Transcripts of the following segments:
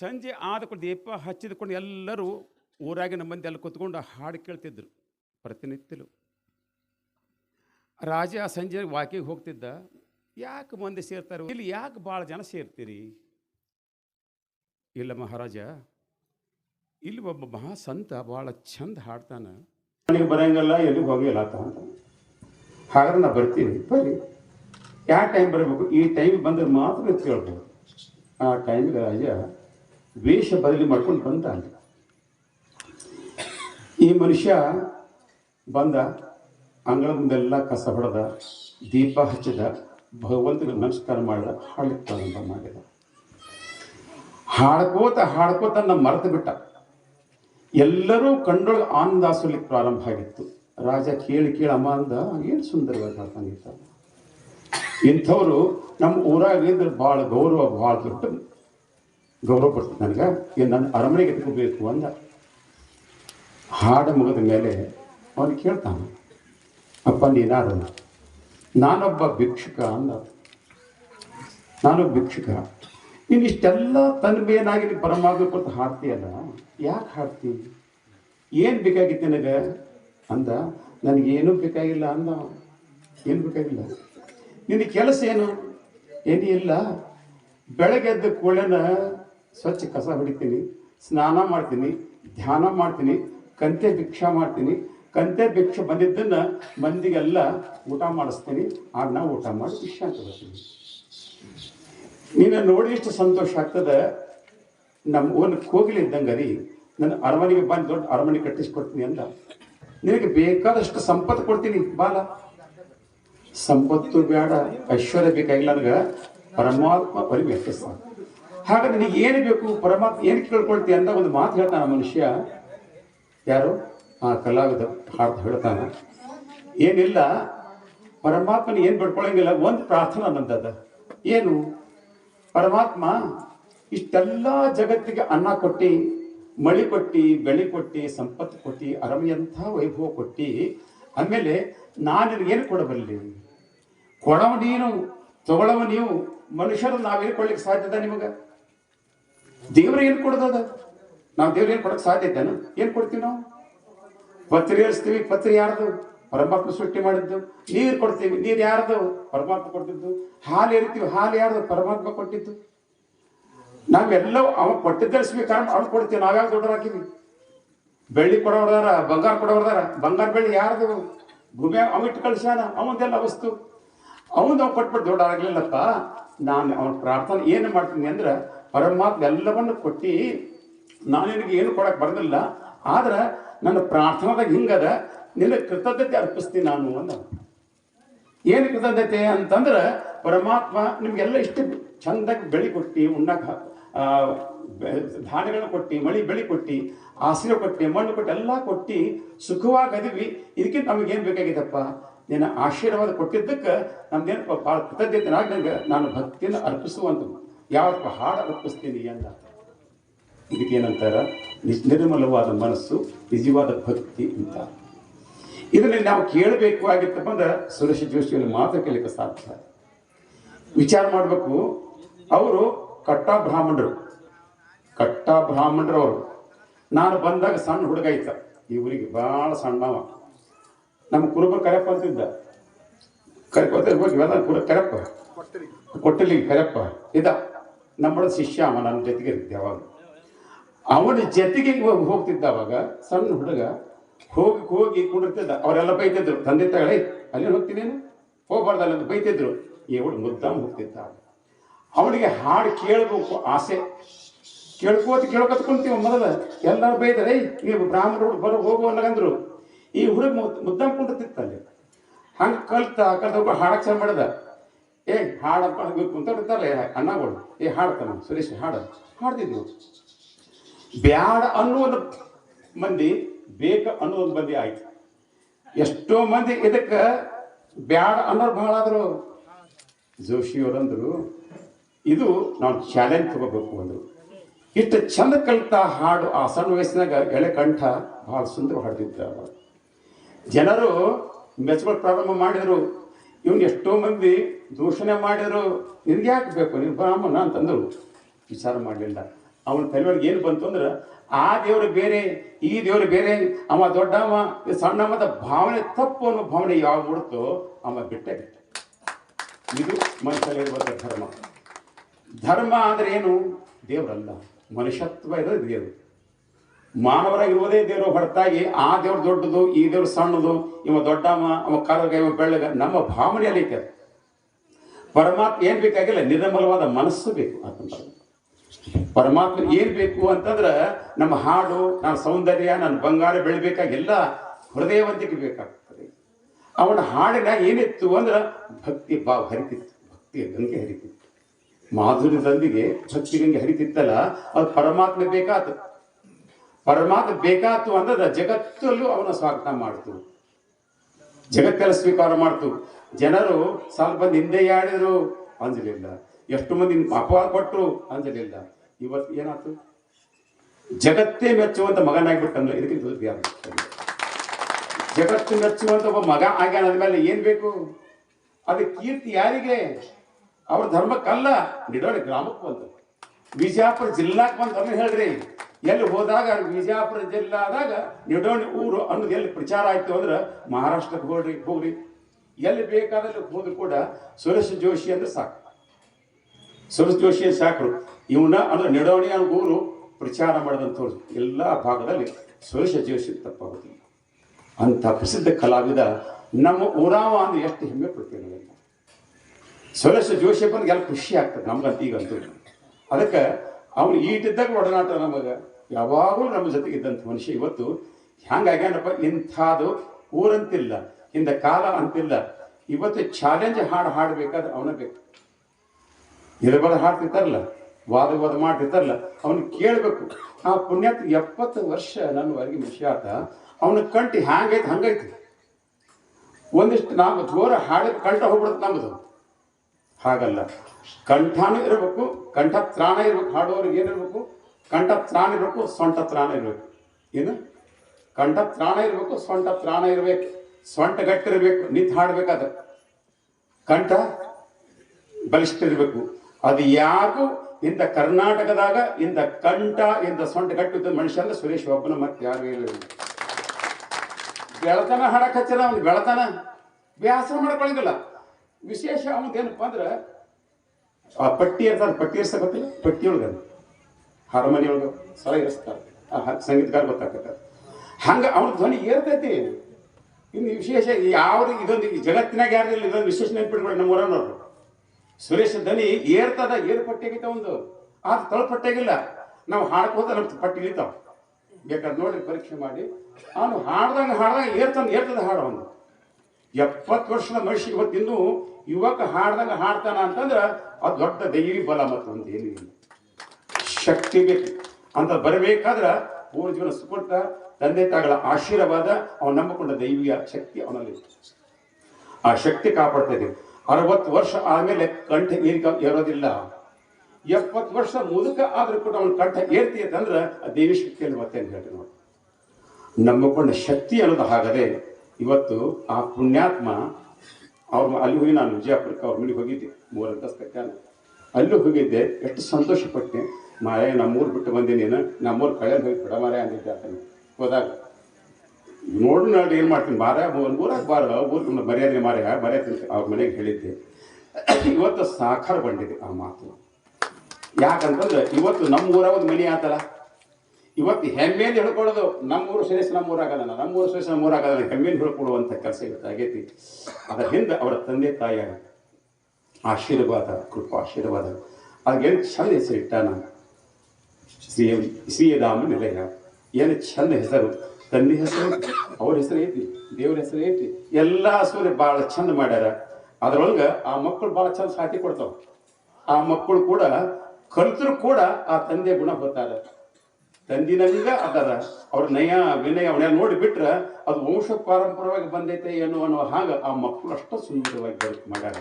ಸಂಜೆ ಆದ ಕೂಡ ದೀಪ ಹಚ್ಚಿದ್ಕೊಂಡು ಎಲ್ಲರೂ ಊರಾಗಿನ ಮಂದಿ ಅಲ್ಲಿ ಕೂತ್ಕೊಂಡು ಹಾಡು ಕೇಳ್ತಿದ್ರು, ಪ್ರತಿನಿತ್ಯಲು. ರಾಜ ಸಂಜೆ ವಾಕಿಗೆ ಹೋಗ್ತಿದ್ದ, ಯಾಕೆ ಮಂದಿ ಸೇರ್ತಾರೆ ಇಲ್ಲಿ ಯಾಕೆ ಭಾಳ ಜನ ಸೇರ್ತೀರಿ? ಇಲ್ಲ ಮಹಾರಾಜ, ಇಲ್ಲಿ ಒಬ್ಬ ಮಹಾ ಸಂತ ಭಾಳ ಚಂದ ಹಾಡ್ತಾನೆ. ನನಗೆ ಬರಂಗಿಲ್ಲ, ಎಲ್ಲಿಗೆ ಹೋಗಿಲ್ಲ ಅಂತ. ಹಾಗಾದ್ರೆ ನಾ ಬರ್ತೀನಿ, ಬರ್ರಿ. ಯಾವ ಟೈಮ್ ಬರಬೇಕು? ಈ ಟೈಮ್ ಬಂದ್ರೆ ಮಾತ್ರ ಕೇಳ್ಬೋದು. ಆ ಟೈಮಿಗೆ ರಾಜ ವೇಷ ಬದಲಿ ಮಾಡ್ಕೊಂಡು ಬಂದ ಈ ಮನುಷ್ಯ ಬಂದ ಅಂಗಳ ಮುಂದೆಲ್ಲ ಕಸ ಹೊಡೆದ, ದೀಪ ಹಚ್ಚಿದ, ಭಗವಂತನಿಗೆ ನಮಸ್ಕಾರ ಮಾಡಿದ ಹಾಡಲಿಕ್ಕೆ ಪ್ರಾರಂಭ ಮಾಡಿದ. ಹಾಡ್ಕೋತ ಹಾಡ್ಕೋತ ನಮ್ಮ ಮರೆತು ಬಿಟ್ಟ. ಎಲ್ಲರೂ ಕಂಡೊಳಗೆ ಆನಂದ ಆಸಲಿಕ್ಕೆ ಪ್ರಾರಂಭ ಆಗಿತ್ತು. ರಾಜ ಕೇಳಿ ಕೇಳಿ ಅಮ್ಮ ಅಂದ, ಏನು ಸುಂದರವಾಗಿ ಹಾಡ್ತಂಗಿತ್ತ ಇಂಥವ್ರು ನಮ್ಮ ಊರಾಗ ಭಾಳ ಗೌರವ, ಭಾಳ ದೊಡ್ಡ ಗೌರವ ಕೊಡ್ತು ನನಗೆ ಏನು ನನ್ನ ಅರಮನೆಗೆ ಎತ್ಕೋಬೇಕು ಅಂದ ಹಾಡು ಮುಗಿದ ಮೇಲೆ ಅವನು ಕೇಳ್ತಾನೆ, ಅಪ್ಪ ನೀನಾರು ನಾನೊಬ್ಬ ಭಿಕ್ಷುಕ ಅಂದ. ನಾನು ಭಿಕ್ಷುಕ. ನೀನು ಇಷ್ಟೆಲ್ಲ ತನ್ಮೇನಾಗಿ ನೀನು ಪರಮಾತ್ಮ ಕೊಟ್ಟು ಹಾಡ್ತೀಯಲ್ಲ, ಯಾಕೆ ಹಾಡ್ತಿ? ಏನು ಬೇಕಾಗಿತ್ತು ನನಗೆ? ಅಂದ ನನಗೇನು ಬೇಕಾಗಿಲ್ಲ ಅಂದ. ಏನು ಬೇಕಾಗಿಲ್ಲ? ನಿನ್ನ ಕೆಲಸ ಏನು? ಏನೂ ಇಲ್ಲ ಬೆಳಗ್ಗೆ ಎದ್ದ ಕೂಡಲೇ ಸ್ವಚ್ಛ ಕಸ ಹೊಡಿತೀನಿ, ಸ್ನಾನ ಮಾಡ್ತೀನಿ, ಧ್ಯಾನ ಮಾಡ್ತೀನಿ, ಕಂತೆ ಭಿಕ್ಷಾ ಮಾಡ್ತೀನಿ. ಕಂತೆ ಭಿಕ್ಷೆ ಬಂದಿದ್ದನ್ನು ಮಂದಿಗೆಲ್ಲ ಊಟ ಮಾಡಿಸ್ತೀನಿ. ಆಗ ನಾ ಊಟ ಮಾಡಿ ವಿಶ್ರಾಂತಿ ಬರ್ತೀನಿ ನೀನು ನೋಡಿ ಎಷ್ಟು ಸಂತೋಷ ಆಗ್ತದೆ. ನಮ್ಮ ಒಂದು ಕೋಗಿಲೆ ಇದ್ದಂಗೆ ರೀ. ನನ್ನ ಅರಮನೆಗೆ ಬಂದು ದೊಡ್ಡ ಅರಮನೆ ಕಟ್ಟಿಸ್ಕೊಡ್ತೀನಿ ಅಂದ. ನಿನಗೆ ಬೇಕಾದಷ್ಟು ಸಂಪತ್ತು ಕೊಡ್ತೀನಿ, ಬಾಲ. ಸಂಪತ್ತು ಬೇಡ, ಐಶ್ವರ್ಯ ಬೇಕಾಗಿಲ್ಲ ನನಗೆ. ಪರಮಾತ್ಮ ಪರಿಬೇಕು ಸಾಕು. ಹಾಗಾದ್ರೆ ನಿನಗೆ ಏನು ಬೇಕು? ಪರಮಾತ್ಮ ಏನು ಕೇಳ್ಕೊಳ್ತಿ ಅಂತ ಒಂದು ಮಾತು ಹೇಳ್ತಾನೆ ಮನುಷ್ಯ. ಯಾರು? ಆ ಕಲಾವಿದ ಹಾಡ್ದು ಹೇಳ್ತಾನ, ಏನಿಲ್ಲ ಪರಮಾತ್ಮನ ಏನು ಬಿಡ್ಕೊಳ್ಳಂಗಿಲ್ಲ ಒಂದು ಪ್ರಾರ್ಥನಾ ನಂದದ ಏನು? ಪರಮಾತ್ಮ ಇಷ್ಟೆಲ್ಲ ಜಗತ್ತಿಗೆ ಅನ್ನ ಕೊಟ್ಟಿ, ಮಳಿ ಕೊಟ್ಟಿ, ಬೆಳೆ ಕೊಟ್ಟಿ, ಸಂಪತ್ತು ಕೊಟ್ಟಿ, ಅರಮೆಯಂಥ ವೈಭವ ಕೊಟ್ಟಿ ಆಮೇಲೆ ನಾನು ಏನು ಕೊಡಬಲ್ಲೆ ಕೊಡವ ನೀನು ತಗೊಳವ ನೀವು ಮನುಷ್ಯರು ನಾವೇನು ಕೊಡ್ಲಿಕ್ಕೆ ಸಾಧ್ಯದ ನಿಮಗೆ? ದೇವ್ರ ಏನು ಕೊಡೋದದ? ನಾವು ದೇವ್ರ ಏನು ಕೊಡಕ್ ಸಾಧ್ಯ ಇದ್ದೇನು? ಏನು ಕೊಡ್ತೀವಿ ನಾವು? ಪತ್ರಿ ಏರಿಸ್ತೀವಿ, ಪತ್ರಿ ಯಾರ್ದು? ಪರಮಾತ್ಮ ಸೃಷ್ಟಿ ಮಾಡಿದ್ದು. ನೀರು ಕೊಡ್ತೀವಿ, ನೀರು ಯಾರ್ದು? ಪರಮಾತ್ಮ ಕೊಟ್ಟಿದ್ದು. ಹಾಲು ಏರಿತೀವಿ, ಹಾಲು ಯಾರ್ದು? ಪರಮಾತ್ಮ ಕೊಟ್ಟಿದ್ದು. ನಾವೆಲ್ಲವೂ ಅವ ಕೊಟ್ಟಿದ್ದಳಿಸ್ಬೇಕಾದ್ರೆ ಅವ್ನು ಕೊಡ್ತೀವಿ. ನಾವ್ಯಾವ ದೊಡ್ಡರಾಕಿವಿ ಬೆಳ್ಳಿ ಕೊಡೋರ್ದಾರ, ಬಂಗಾರ ಕೊಡೋರ್ದಾರ. ಬಂಗಾರ ಬೆಳ್ಳಿ ಯಾರ್ದು? ಭೂಮಿ ಅವ ಇಟ್ಟು ಕಳ್ಸ್ಯಾನ? ಅವಂದೆಲ್ಲ ವಸ್ತು. ಅವನ್ ನಾವು ಕೊಟ್ಬಿಟ್ಟು ದೊಡ್ಡ ಆಗ್ಲಿಲ್ಲಪ್ಪ ನಾನು ಅವನ ಪ್ರಾರ್ಥನೆ ಏನು ಮಾಡ್ತೀನಿ ಅಂದ್ರೆ ಪರಮಾತ್ಮ ಎಲ್ಲವನ್ನು ಕೊಟ್ಟು ನಾನು ನಿನಗೆ ಏನು ಕೊಡಕ್ಕೆ ಬರೋದಿಲ್ಲ ಆದ್ರೆ ನನ್ನ ಪ್ರಾರ್ಥನಾದಾಗ ಹಿಂಗದ, ನಿನ್ನ ಕೃತಜ್ಞತೆ ಅರ್ಪಿಸ್ತೀನಿ ನಾನು ಅಂದ. ಏನು ಕೃತಜ್ಞತೆ ಅಂತಂದ್ರೆ, ಪರಮಾತ್ಮ ನಿಮಗೆಲ್ಲ ಇಷ್ಟು ಚಂದಕ್ಕೆ ಬೆಳಿ ಕೊಟ್ಟು, ಉಣ್ಣಕ್ಕೆ ಧಾನ್ಯಗಳನ್ನ ಕೊಟ್ಟು, ಮಳಿ ಬೆಳಿ ಕೊಟ್ಟು, ಹಸಿರು ಕೊಟ್ಟು, ಮಣ್ಣು ಕೊಟ್ಟು, ಎಲ್ಲ ಕೊಟ್ಟು ಸುಖವಾಗಿ ಅದೀವಿ. ಇದಕ್ಕಿಂತ ನಮಗೇನು ಬೇಕಾಗಿದಪ್ಪ? ನಿನ್ನ ಆಶೀರ್ವಾದ ಕೊಟ್ಟಿದ್ದಕ್ಕೆ ನಮ್ದೇನಪ್ಪ, ಭಾಳ ಕೃತಜ್ಞತೆ ನಾನು ಭಕ್ತಿಯನ್ನು ಅರ್ಪಿಸುವಂತ ಯಾವಪ್ಪ ಹಾಡ ಒಪ್ಪಿಸ್ತೀನಿ ಅಂತ ಇದಕ್ಕೇನಂತಾರ ನಿರ್ಮಲವಾದ ಮನಸ್ಸು ನಿಜವಾದ ಭಕ್ತಿ ಅಂತ. ಇದನ್ನ ನಾವು ಕೇಳಬೇಕು ಆಗಿತ್ತಪ್ಪ ಅಂದ್ರೆ ಸುರೇಶ ಜೋಶಿಯನ್ನು ಮಾತ್ರ ಕೇಳಲಿಕ್ಕೆ ಸಾಧ್ಯ. ವಿಚಾರ ಮಾಡಬೇಕು ಅವರು ಕಟ್ಟ ಬ್ರಾಹ್ಮಣರು. ಕಟ್ಟ ಬ್ರಾಹ್ಮಣರು ಅವರು. ನಾನು ಬಂದಾಗ ಸಣ್ಣ ಹುಡುಗ ಇದ್ದ. ಈ ಊರಿಗೆ ಭಾಳ ಸಣ್ಣವ ನಮ್ಮ ಕುರುಬ ಕರೆಪ್ಪ ಅಂತಿದ್ದ. ಕರೆಪ್ಪ ಕರೆಪ್ಪ. ಕೊಟ್ಟಲಿ ಕರೆಪ್ಪ. ಇದ. ನಮ್ಮ ಶಿಷ್ಯ ಅವ, ನನ್ನ ಜೊತೆಗೆ ಇರ್ತಿದ್ದೆ ಅವಾಗ. ಅವನ ಜೊತೆಗೆ ಹೋಗಿ, ಹೋಗ್ತಿದ್ದ ಅವಾಗ, ಸಣ್ಣ ಹುಡುಗ ಹೋಗಿ ಹೋಗಿ ಕುಡಿರ್ತಿದ್ದ. ಅವರೆಲ್ಲ ಬೈತಿದ್ರು, ತಂದೆ ತಗಳೆ ಅಲ್ಲಿ ಹೋಗ್ತೀನೇನು ಹೋಗ್ಬಾರ್ದಲ್ಲ ಅಂತ ಬೈತಿದ್ರು. ಇವಳು ಮುದ್ದಾಮ್ ಹೋಗ್ತಿದ್ದ. ಅವನಿಗೆ ಹಾಡು ಕೇಳಬೇಕು ಆಸೆ. ಕೇಳ್ಕೋತ ಕೇಳ್ಕೋತ ಕುಂತೀವಿ ಮೊದಲ. ಎಲ್ಲರೂ ಬೈದರೆ ನೀವು ಬ್ರಾಹ್ಮಣರು ಬರೋ, ಹೋಗು ಅನ್ನಗಂದ್ರು. ಈ ಹುಡುಗ ಮುದ್ದಾಮ್ ಕುಂಡಿರ್ತಿತ್ತ ಅಲ್ಲಿ. ಹಂಗೆ ಕಲ್ತ ಕಲ್ತ ಹಾಡಕ್ಕೆ ಚಾಲು ಮಾಡಿದ. ಏ, ಹಾಡಪ್ಪ ಕುಂತಿರ್ತಾರಲ್ಲ ಅಣ್ಣಗಳು, ಏ ಹಾಡ್ತಾನ ಸುರೇಶ್, ಹಾಡ. ಹಾಡ್ತಿದ್ವು ಬ್ಯಾಡ ಅನ್ನುವುದು ಮಂದಿ, ಬೇಕ ಅನ್ನೋದು ಮಂದಿ ಆಯ್ತು. ಎಷ್ಟೋ ಮಂದಿ ಇದಕ್ಕೆ ಬ್ಯಾಡ ಅನ್ನೋರು ಬಹಳ ಆದರು ಜೋಶಿಯವರಂದ್ರು, ಇದು ನಾವು ಚಾಲೆಂಜ್ ತಗೋಬೇಕು ಅಂದರು. ಇಷ್ಟು ಚಂದ ಕಲಿತ ಹಾಡು ಆ ಸಣ್ಣ ವಯಸ್ಸಿನಾಗ ಎಳೆ ಕಂಠ ಬಹಳ ಸುಂದರ ಹಾಡ್ತಿದ್ದ ಜನರು ಮೆಚ್ಚುಗಳು ಪ್ರಾರಂಭ ಮಾಡಿದರು. ಇವನು ಎಷ್ಟೋ ಮಂದಿ ದೂಷಣೆ ಮಾಡಿರೋ ನಿನ್ಗೆ ಯಾಕೆ ಬೇಕು? ನೀನು ಬ್ರಾಹ್ಮಣ ಅಂತಂದರು. ವಿಚಾರ ಮಾಡಲಿಲ್ಲ. ಅವನ ತಲೆಯೊಳಗೆ ಏನು ಬಂತು ಅಂದ್ರೆ, ಆ ದೇವರು ಬೇರೆ, ಈ ದೇವರು ಬೇರೆ, ಅವ ದೊಡ್ಡವ ಸಣ್ಣಮ್ಮದ ಭಾವನೆ, ತಪ್ಪು ಅನ್ನೋ ಭಾವನೆ ಯಾವ ಮೂಡುತ್ತೋ, ಅವ ಬಿಟ್ಟೆ ಬಿಟ್ಟ. ಇದು ಮನುಷ್ಯಲ್ಲಿರುವಂಥ ಧರ್ಮ. ಧರ್ಮ ಅಂದ್ರೆ ಏನು? ದೇವರಲ್ಲ. ಮನುಷ್ಯತ್ವ ಇರೋದು ದೇವರು. ಮಾನವರಾಗಿರುವುದೇ ದೇವರು ಹೊರತಾಗಿ ಆ ದೇವ್ರು ದೊಡ್ಡದು, ಈ ದೇವ್ರು ಸಣ್ಣದು, ಇವ ದೊಡ್ಡಮ್ಮ ಅವ ಕರಗ, ಇವ ಬೆಳ್ಳಗ, ನಮ್ಮ ಭಾವನೆಯಲ್ಲಿ ಐತೆ ಅದು. ಪರಮಾತ್ಮ ಏನ್ ಬೇಕಾಗಿಲ್ಲ, ನಿರ್ಮಲವಾದ ಮನಸ್ಸು ಬೇಕು ಆತನ ಪರಮಾತ್ಮ. ಏನ್ ಬೇಕು ಅಂತಂದ್ರ ನಮ್ಮ ಹಾಡು, ನನ್ನ ಸೌಂದರ್ಯ, ನನ್ನ ಬಂಗಾರ ಬೆಳಿಬೇಕಾಗಿಲ್ಲ, ಹೃದಯವಂತಿಕೆ ಬೇಕಾಗ್ತದೆ ಅವನ ಹಾಡಿನ ಏನಿತ್ತು ಅಂದ್ರ ಭಕ್ತಿ ಭಾವ ಹರಿತಿತ್ತು, ಭಕ್ತಿಯ ಗಂಗೆ ಹರಿತಿತ್ತು ಮಾಧುರ್ಯದೊಂದಿಗೆ ಭಕ್ತಿ ಗಂಗೆ ಹರಿತಿತ್ತಲ್ಲ, ಅದು ಪರಮಾತ್ಮ ಬೇಕಾತು ಪರಮಾತ್ಮ ಬೇಕಾತು ಅಂದ್ರೆ ಜಗತ್ತಲ್ಲೂ ಅವನ ಸ್ವಾಗತ ಮಾಡ್ತು. ಜಗತ್ತೆಲ್ಲ ಸ್ವೀಕಾರ ಮಾಡ್ತು. ಜನರು ಸ್ವಲ್ಪ ನಿಂದೆಯಾಡಿದ್ರು ಅಂಜಲಿಲ್ಲ. ಎಷ್ಟು ಮಂದಿ ಅಪವಾದ ಕೊಟ್ಟರು ಅಂಜಲಿಲ್ಲ. ಇವತ್ತು ಏನಾಯ್ತು? ಜಗತ್ತೇ ಮೆಚ್ಚುವಂತ ಮಗನಾಗ್ಬಿಟ್ಟಂದ್ರೆ ಇದಕ್ಕೆ ದೊಡ್ಡ ಯಾರು ಜಗತ್ತು ಮೆಚ್ಚುವಂತ ಒಬ್ಬ ಮಗ ಆಗ್ಯಾನ ಮೇಲೆ ಏನ್ ಬೇಕು? ಅದು ಕೀರ್ತಿ ಯಾರಿಗೆ? ಅವ್ರ ಧರ್ಮಕ್ಕಲ್ಲ. ನಿಡೋಡಿ ಗ್ರಾಮಕ್ಕೆ ಬಂತು ಬಿಜಾಪುರ ಜಿಲ್ಲಾಕ್ ಬಂತು ಅಂದ್ರೆ ಹೇಳ್ರಿ. ಎಲ್ಲಿ ಹೋದಾಗ ವಿಜಯಪುರ ಜಿಲ್ಲಾದಾಗ ನಿಡೋಣಿ ಊರು ಅನ್ನೋದು ಎಲ್ಲಿ ಪ್ರಚಾರ ಆಯ್ತು ಅಂದ್ರೆ ಮಹಾರಾಷ್ಟ್ರಕ್ಕೆ ಹೋಗ್ರಿ ಹೋಗ್ರಿ. ಎಲ್ಲಿ ಬೇಕಾದಲ್ಲಿ ಹೋದ್ರು ಕೂಡ ಸುರೇಶ್ ಜೋಶಿ ಅಂದ್ರೆ ಸಾಕು. ಸುರೇಶ್ ಜೋಶಿ ಸಾಕರು. ಇವನ ಅಂದ್ರೆ ನಿಡೋಣಿ ಅನ್ನೋ ಊರು ಪ್ರಚಾರ ಮಾಡಿದಂಥವ್ರು ಎಲ್ಲ ಭಾಗದಲ್ಲಿ ಸುರೇಶ ಜೋಶಿ ತಪ್ಪಾಗುತ್ತಿಲ್ಲ ಅಂತ ಪ್ರಸಿದ್ಧ ಕಲಾವಿದ ನಮ್ಮ ಊರಾವ ಅಂದ್ರೆ ಎಷ್ಟು ಹೆಮ್ಮೆ ಪಡ್ತೀವಿ ಸುರೇಶ ಜೋಶಿ ಬಂದು ಎಲ್ಲ ಖುಷಿ ಆಗ್ತದೆ ನಮ್ಗಂತ ಈಗಂತೂ ಅದಕ್ಕೆ ಅವನು ಈಟಿದ್ದಾಗ ಒಡನಾಟ ನಮಗೆ. ಯಾವಾಗಲೂ ನಮ್ಮ ಜೊತೆಗೆ ಇದ್ದಂಥ ಮನುಷ್ಯ ಇವತ್ತು ಹ್ಯಾಂಗಾಗ್ಯಾನಪ್ಪ ಇಂಥದ್ದು ಊರಂತಿಲ್ಲ, ಇಂದ ಕಾಲ ಅಂತಿಲ್ಲ. ಇವತ್ತು ಚಾಲೆಂಜ್ ಹಾಡು ಹಾಡಬೇಕಾದ್ರೆ ಅವನ ಬೇಕು. ಇರಬಾರ್ದು ಹಾಡ್ತಿರ್ತಾರಲ್ಲ, ವಾದ ವಾದ ಮಾಡ್ತಿರ್ತಾರಲ್ಲ, ಅವನು ಕೇಳಬೇಕು. ಆ ಪುಣ್ಯಾತ್ ಎಪ್ಪತ್ತು ವರ್ಷ ನನ್ನವರೆಗೆ ಮನುಷ್ಯ ಆತ, ಅವನ ಕಂಠಿ ಹ್ಯಾಂಗೈತೆ, ಹಂಗೈತಿ. ಒಂದಿಷ್ಟು ನಾವು ಜೋರ ಹಾಡಿದ ಕಂಠ ಹೋಗ್ಬಿಡುತ್ತೆ ನಮ್ಮದು ಹಾಗಲ್ಲ. ಕಂಠನೂ ಇರಬೇಕು, ಕಂಠ ತ್ರಾಣ ಇರಬೇಕು, ಹಾಡುವವ್ರಿಗೆ ಏನಿರ್ಬೇಕು ಕಂಠ ತ್ರಾಣ ಇರಬೇಕು, ಸೊಂಟ ತ್ರಾಣ ಇರಬೇಕು. ಏನು? ಕಂಠ ತ್ರಾಣ ಇರಬೇಕು, ಸೊಂಟ ತ್ರಾಣ ಇರಬೇಕು. ಸೊಂಟ ಗಟ್ಟಿರಬೇಕು ನಿಂತು ಹಾಡ್ಬೇಕಾದ ಕಂಠ ಬಲಿಷ್ಠ ಇರಬೇಕು. ಅದು ಯಾರಿಗೂ ಇಂಥ ಕರ್ನಾಟಕದಾಗ ಇಂಥ ಕಂಠ ಇಂಥ ಸೊಂಟ ಗಟ್ಟಿದ್ದ ಮನುಷ್ಯ ಅಂದ್ರೆ ಸುರೇಶ್ ಒಬ್ಬನ ಮತ್ತೆ ಯಾರು ಇಲ್ಲ. ಬೆಳತನ ಹಾಡಕ್ ಹಚ್ಚಲ್ಲ ಅವ್ನು, ಬೆಳತನ. ವ್ಯಾಸ ಮಾಡ್ಕೊಳಂಗಿಲ್ಲ. ವಿಶೇಷ ಅವನದೇನಪ್ಪ ಅಂದ್ರೆ, ಆ ಪಟ್ಟಿ ಅಂತ ಪಟ್ಟಿ ಇರ್ಸಕತ್ತಿಲ್ಲ ಪಟ್ಟಿ ಹಾರಮನಿ ಒಳಗ ಸಲ ಇರಿಸ್ತಾರೆ. ಆ ಸಂಗೀತಗಾರ ಗೊತ್ತಾಗತ್ತೆ ಹಂಗ ಅವ್ರ ಧ್ವನಿ ಏರ್ತೈತಿ. ಇನ್ನು ವಿಶೇಷ ಯಾವ ಇದೊಂದು ಜಗತ್ತಿನಾಗ ಯಾರಿಲ್ಲ ಇದೊಂದು ವಿಶೇಷ ನೆನ್ಪಿಟ್ಕೊಳ್ಳಿ ನಮ್ಮ ಊರನವ್ರು ಸುರೇಶ್ ಧ್ವನಿ ಏರ್ತದ, ಏರ್ ಪಟ್ಟಿಗಿತ್ತ ಒಂದು. ಆದ್ರೆ ತಳಪಟ್ಟಾಗಿಲ್ಲ. ನಾವು ಹಾಡ್ಕೋತ ನಮ್ಮ ಪಟ್ಟಿ ಇಳಿತಾವ. ಬೇಕಾದ್ರೆ ನೋಡಿ ಪರೀಕ್ಷೆ ಮಾಡಿ. ಅವನು ಹಾಡ್ದಂಗ ಹಾಡ್ದಂಗ ಏರ್ತಂದ, ಏರ್ತದ ಹಾಡ ಒಂದು ಎಪ್ಪತ್ತು ವರ್ಷದ ಮನುಷ್ಯ ಇವತ್ತಿನ್ನೂ ಯುವಕ ಹಾಡ್ದಂಗ ಹಾಡ್ತಾನ ಅಂತಂದ್ರೆ ಅದು ದೊಡ್ಡ ದೈವಿ ಬಲ ಮತ್ತು ಒಂದು ಏನಿಲ್ಲ. ಶಕ್ತಿ ಬೇಕು ಅಂತ ಬರಬೇಕಾದ್ರ ಪೂರ್ವ ಜೀವನ ಸುಕೃತ ತಂದೆ ತಾಯಿಗಳ ಆಶೀರ್ವಾದ, ಅವನು ನಂಬಿಕೊಂಡ ದೈವಿಯ ಶಕ್ತಿ ಅವನಲ್ಲಿ. ಆ ಶಕ್ತಿ ಕಾಪಾಡ್ತಾ ಇದ್ದೀವಿ ಅರವತ್ತು ವರ್ಷ ಆದಮೇಲೆ ಕಂಠ ಏರಿಕ ಏರೋದಿಲ್ಲ. ಎಪ್ಪತ್ತು ವರ್ಷ ಮುದುಕ ಆದ್ರೂ ಕೂಡ ಅವನ ಕಂಠ ಏರ್ತಿ ಅಂತಂದ್ರೆ ಆ ದೇವಿ ಶಕ್ತಿಯಲ್ಲಿ ಮತ್ತೆ ಅಂತ ಹೇಳ್ತೀನಿ ನೋಡಿ. ನಂಬಿಕೊಂಡ ಶಕ್ತಿ ಅನ್ನೋದು ಹಾಗದೆ ಇವತ್ತು ಆ ಪುಣ್ಯಾತ್ಮ, ಅವ್ರ ಅಲ್ಲಿ ಹೋಗಿ ನಾನು ವಿಜಯಪುರಕ್ಕೆ ಅವ್ರ ಮನೆಗೆ ಹೋಗಿದ್ದೆ. ಮೂರಂತಸ್ತಕ್ಕೆ ಅಲ್ಲೂ ಹೋಗಿದ್ದೆ, ಎಷ್ಟು ಸಂತೋಷ ಮಾಯ ನಮ್ಮೂರು ಬಿಟ್ಟು ಬಂದೆ ನೀನು. ನಮ್ಮೂರು ಕಳೆ ಹೋಗಿ ಬಿಡ ಮಾರೆ ಅಂದಿದ್ದೆ ಆತನು. ಹೋದಾಗ, ನೋಡು ನಾನು ಏನು ಮಾಡ್ತೀನಿ. ಮಾರ ಒಂದು ಊರಾಗ ಬಾರ ಊರಿಗೆ ಮರ್ಯಾದೆ ಮಾರ ಮರ್ಯಾದೆ ಅವ್ರ ಮನೆಗೆ ಹೇಳಿದ್ದೆ. ಇವತ್ತು ಸಾಕಾರ ಬಂದಿದೆ ಆ ಮಾತು. ಯಾಕಂತಂದ್ರೆ ಇವತ್ತು ನಮ್ಮ ಊರಾಗ ಒಂದು ಮನೆ ಆತಲ್ಲ. ಇವತ್ತು ಹೆಮ್ಮೆಯಿಂದ ಹೇಳ್ಕೊಳ್ಳೋದು ನಮ್ಮೂರು ಶ್ರೇಷ್ಠ ನಮ್ಮ ಊರಾಗಲ್ಲ ನಮ್ಮೂರು ಶ್ರೇಷ್ಠ ನಮ್ಮ ಊರಾಗಲ್ಲ ಹೆಮ್ಮೆಯಿಂದ ಹೇಳ್ಕೊಡುವಂಥ ಕೆಲಸ ಇವತ್ತು ಆಗೈತಿ. ಅದರ ಹಿಂದೆ ಅವರ ತಂದೆ ತಾಯಿಯ ಆಶೀರ್ವಾದ ಕೃಪಾ ಆಶೀರ್ವಾದ ಅದೇನು ಚಂದ ಇಟ್ಟ ಇಟ್ಟಾನ ಶ್ರೀ ಶ್ರೀರಾಮ ನಿಲಯ. ಏನು ಚಂದ ಹೆಸರು? ತಂದೆ ಹೆಸರು, ಅವ್ರ ಹೆಸರು ಐತಿ ದೇವ್ರ ಹೆಸರು ಐತಿ ಎಲ್ಲ ಸೂರ್ಯ ಭಾಳ ಚಂದ ಮಾಡ್ಯಾರ. ಅದ್ರೊಳಗೆ ಆ ಮಕ್ಕಳು ಭಾಳ ಚಂದ ಸಾಥಿ ಕೊಡ್ತಾವ. ಆ ಮಕ್ಕಳು ಕೂಡ ಕಲಿತರು ಕೂಡ ಆ ತಂದೆ ಗುಣ ಬರ್ತಾರೆ ತಂದಿನಂಗ ಅದಾರ, ಅವ್ರ ನಯ ವಿನಯ ಅವನ ನೋಡಿ ಬಿಟ್ರ ಅದು ವಂಶ ಪಾರಂಪರವಾಗಿ ಬಂದೈತೆ ಏನು ಅನ್ನೋ ಹಾಗ ಆ ಮಕ್ಕಳು ಅಷ್ಟು ಸುಂದರವಾಗಿ ಬದುಕು ಮಾಡ್ಯಾರ.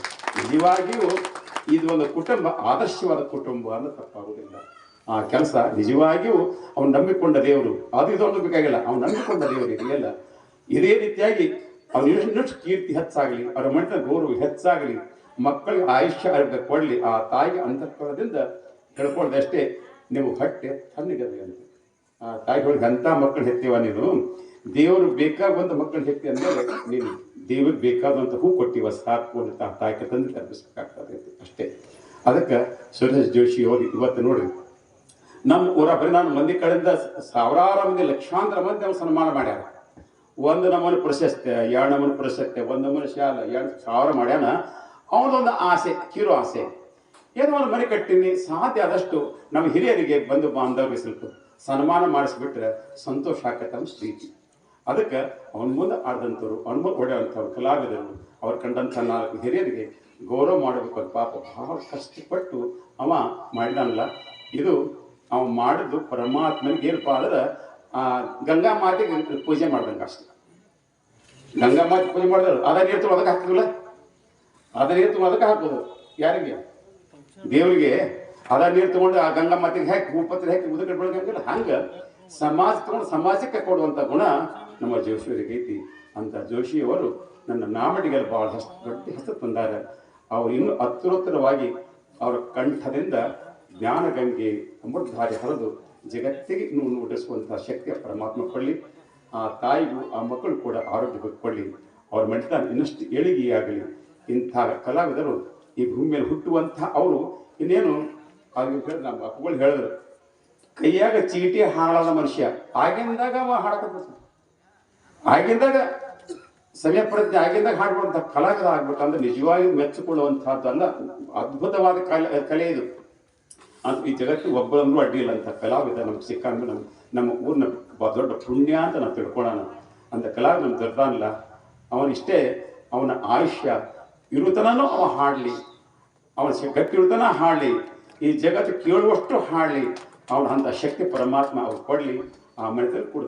ನಿಜವಾಗಿಯೂ ಇದು ಒಂದು ಕುಟುಂಬ, ಆದರ್ಶವಾದ ಕುಟುಂಬ ಅಂದ್ರೆ ತಪ್ಪಾಗುವುದಿಲ್ಲ ಆ ಕೆಲಸ ನಿಜವಾಗಿಯೂ ಅವನು ನಂಬಿಕೊಂಡ ದೇವರು. ಅದು ಇದೊಂದು ಬೇಕಾಗಿಲ್ಲ ಅವನು ನಂಬಿಕೊಂಡ ದೇವರು ಇದೆಯಲ್ಲ ಇದೇ ರೀತಿಯಾಗಿ ಅವನು ಇನ್ನಷ್ಟು ಕೀರ್ತಿ ಹೆಚ್ಚಾಗಲಿ, ಅವರ ಮಣ್ಣಿನ ಗೌರವ ಹೆಚ್ಚಾಗಲಿ, ಮಕ್ಕಳಿಗೆ ಆಯುಷ್ಯ ಆರೋಗ್ಯ ಕೊಡಲಿ, ಆ ತಾಯಿಗೆ ಅಂತಃಕರಣದಿಂದ ಹೇಳ್ಕೊಳ್ಳೋದಷ್ಟೇ ನೀವು ಹಟ್ಟೆ ತಣ್ಣಗದೆ ಅಂತ ಆ ತಾಯಿಗಳಿಗೆ ಅಂಥ ಮಕ್ಕಳು ಹೆತ್ತೀವ ನೀನು. ದೇವರು ಬೇಕಾಗುವಂಥ ಮಕ್ಕಳು ಹೆತ್ತಿ ಅಂದರೆ ನೀನು ದೇವ್ರಿಗೆ ಬೇಕಾದಂಥ ಹೂ ಕೊಟ್ಟಿವ ಸಾಕು ಅಂತ ಆ ತಾಯಿಗೆ ತಂದು ತಪ್ಪಿಸ್ಬೇಕಾಗ್ತದೆ ಅಂತ ಅಷ್ಟೇ. ಅದಕ್ಕೆ ಸುರೇಶ್ ಜೋಶಿ ಅವರು ಇವತ್ತು ನೋಡ್ರಿ ನಮ್ಮ ಊರ ಬರೀ ನಾನು ಮಂದಿ ಕಡೆಯಿಂದ ಸಾವಿರಾರು ಮಂದಿ, ಲಕ್ಷಾಂತರ ಮಂದಿ ಅವ್ರು ಸನ್ಮಾನ ಮಾಡ್ಯಾರ. ಒಂದು ನಮೂನೆ ಪ್ರಶಸ್ತಿ, ಎರಡು ನಮೂನೆ ಪ್ರಶಸ್ತಿ, ಒಂದು ನಮೂನೆ ಶಾಲ, ಎರಡು ಸಾವಿರ ಮಾಡ್ಯಾನ. ಅವನೊಂದು ಆಸೆ, ಕಿರು ಆಸೆ. ಏನೋ ಒಂದು ಮನೆ ಕಟ್ಟಿನಿ, ಸಾಧ್ಯ ಆದಷ್ಟು ನಮ್ಮ ಹಿರಿಯರಿಗೆ ಬಂದು ಬಾಂಧವ್ರಿಗೆ ಸ್ವಲ್ಪ ಸನ್ಮಾನ ಮಾಡಿಸ್ಬಿಟ್ರೆ ಸಂತೋಷ ಆಕತ್ತೆ ನಮ್ಮ ಅದಕ್ಕೆ ಅವನ ಮುಂದೆ ಆಡಿದಂಥವ್ರು, ಅವನ ಮುಂದೆ ಹೊಡೆಯುವಂಥವ್ರು ಕಲಾವಿದರು, ಅವ್ರು ಕಂಡಂಥ ನಾಲ್ಕು ಹಿರಿಯರಿಗೆ ಗೌರವ ಮಾಡಬೇಕು ಅಂತ ಪಾಪ ಬಹಳ ಕಷ್ಟಪಟ್ಟು ಅವ ಮಾಡಿದಾನಲ್ಲ. ಇದು ಅವ ಮಾಡಿದ್ದು ಪರಮಾತ್ಮನಿಗೆ ಏನಪ್ಪ ಅಂದ್ರೆ, ಆ, ಗಂಗಾ ಮಾತೆಗೆ ಪೂಜೆ ಮಾಡ್ದಂಗೆ ಅಷ್ಟೇ. ಗಂಗಾ ಮಾತೆ ಪೂಜೆ ಮಾಡಿದ್ರು ಅದ ನೀರು ಅದಕ್ಕೆ ಹಾಕ್ತಿಲ್ಲ ಅದ ಅದಕ್ಕೆ ಹಾಕೋದು? ಯಾರಿಗೆ? ದೇವರಿಗೆ. ಅದ ನೀರು ತಗೊಂಡು ಆ ಗಂಗಾ ಮಾತೆಗೆ ಹಾಕಿ, ಭೂಪತ್ರ ಹಾಕಿ ಉದಕ ಬೆಳಗಂಗಿಲ್ಲ ಹಂಗ ಸಮಾಜ ತಗೊಂಡು ಸಮಾಜಕ್ಕೆ ಕೊಡುವಂತ ಗುಣ ನಮ್ಮ ಜೋಶಿಯವರಿಗೆ ಐತಿ. ಅಂತ ಜೋಶಿಯವರು ನನ್ನ ನಾಮಡಿಗೆಲ್ಲ ಬಹಳ ಹೆಸರು ದೊಡ್ಡ ಹೆಸರು ತಂದಾರೆ. ಅವರು ಇನ್ನೂ ಅತ್ಯುತ್ತರವಾಗಿ ಅವರ ಕಂಠದಿಂದ ಜ್ಞಾನಗಂಗೆ ಅಮೃತಧಾರೆ ಹರಿದು ಜಗತ್ತಿಗೆ ಇನ್ನೂ ಶಕ್ತಿ ಶಕ್ತಿಯ ಪರಮಾತ್ಮ ಕೊಡಲಿ. ಆ ತಾಯಿಗೂ, ಆ ಮಕ್ಕಳು ಕೂಡ ಆರೋಗ್ಯ ಕೊಡಲಿ. ಅವ್ರ ಮನೆತನ ಇನ್ನಷ್ಟು ಏಳಿಗೆಯಾಗಲಿ. ಇಂಥ ಕಲಾವಿದರು ಈ ಭೂಮಿಯಲ್ಲಿ ಹುಟ್ಟುವಂಥ ಅವರು ಇನ್ನೇನು ನಮ್ಮ ಅಪ್ಪಗಳು ಹೇಳಿದ್ರು, ಕೈಯಾಗ ಚೀಟಿ ಹಾಳಾದ ಮನುಷ್ಯ. ಆಗಿಂದಾಗ ಅವ ಹಾಡಕ ಆಗಿಂದಾಗ ಸಮಯ ಪ್ರಜ್ಞೆ, ಆಗಿಂದಾಗ ಹಾಡುವಂಥ ಕಲಾವಿದ ಆಗ್ಬೇಕಂದ್ರೆ ನಿಜವಾಗಿ ಮೆಚ್ಚಿಕೊಳ್ಳುವಂತಹದ್ದಲ್ಲ. ಅದ್ಭುತವಾದ ಕಲೆ ಕಲೆ ಇದು. ಅಂತ ಈ ಜಗತ್ತು ಒಬ್ಬರಂದ್ರೂ ಅಡ್ಡಿ ಇಲ್ಲ ಅಂತ ಕಲಾವಿದ ನಮ್ಗೆ ಸಿಕ್ಕಂದ್ರೆ ನಮ್ಮ ನಮ್ಮ ಊರಿನ ದೊಡ್ಡ ಪುಣ್ಯ ಅಂತ ನಾವು ತಿಳ್ಕೊಳ್ಳೋಣ. ಅಂತ ಕಲಾವಿದ ನಮ್ಗೆ ದೊಡ್ಡಲ್ಲ ಅವನಿಷ್ಟೇ ಅವನ ಆಯುಷ್ಯ ಇರುತನೂ ಅವ ಹಾಡಲಿ, ಅವನ ಶಕ್ತಿ ಗಟ್ಟಿ ಇರುತನ ಹಾಡಲಿ, ಈ ಜಗತ್ತು ಕೇಳುವಷ್ಟು ಹಾಡಲಿ, ಅವನ ಅಂತ ಶಕ್ತಿ ಪರಮಾತ್ಮ ಅವ್ರು ಕೊಡಲಿ, ಆ ಮನೆಯಲ್ಲಿ ಕೂಡ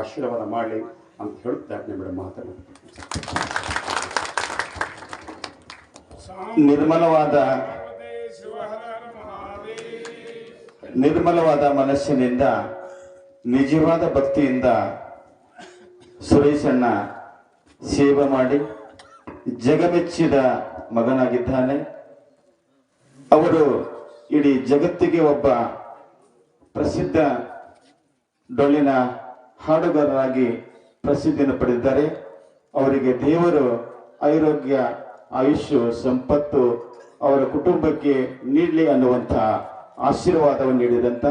ಆಶೀರ್ವಾದ ಮಾಡಲಿ ಅಂತ ಹೇಳುತ್ತಾರೆ ಮೇಡಮ್ ಮಾತನ್ನು. ನಿರ್ಮಲವಾದ ನಿರ್ಮಲವಾದ ಮನಸ್ಸಿನಿಂದ, ನಿಜವಾದ ಭಕ್ತಿಯಿಂದ ಸುರೇಶಣ್ಣ ಸೇವೆ ಮಾಡಿ ಜಗಮೆಚ್ಚಿದ ಮಗನಾಗಿದ್ದಾನೆ. ಅವರು ಇಡೀ ಜಗತ್ತಿಗೆ ಒಬ್ಬ ಪ್ರಸಿದ್ಧ ಡೊಳ್ಳಿನ ಹಾಡುಗಾರರಾಗಿ ಪ್ರಸಿದ್ಧಿಯನ್ನು ಪಡೆದಿದ್ದಾರೆ. ಅವರಿಗೆ ದೇವರು ಆರೋಗ್ಯ ಆಯುಷ್ಯ ಸಂಪತ್ತು ಅವರ ಕುಟುಂಬಕ್ಕೆ ನೀಡಲಿ ಅನ್ನುವಂಥ ಆಶೀರ್ವಾದವನ್ನು ನೀಡಿದಂಥ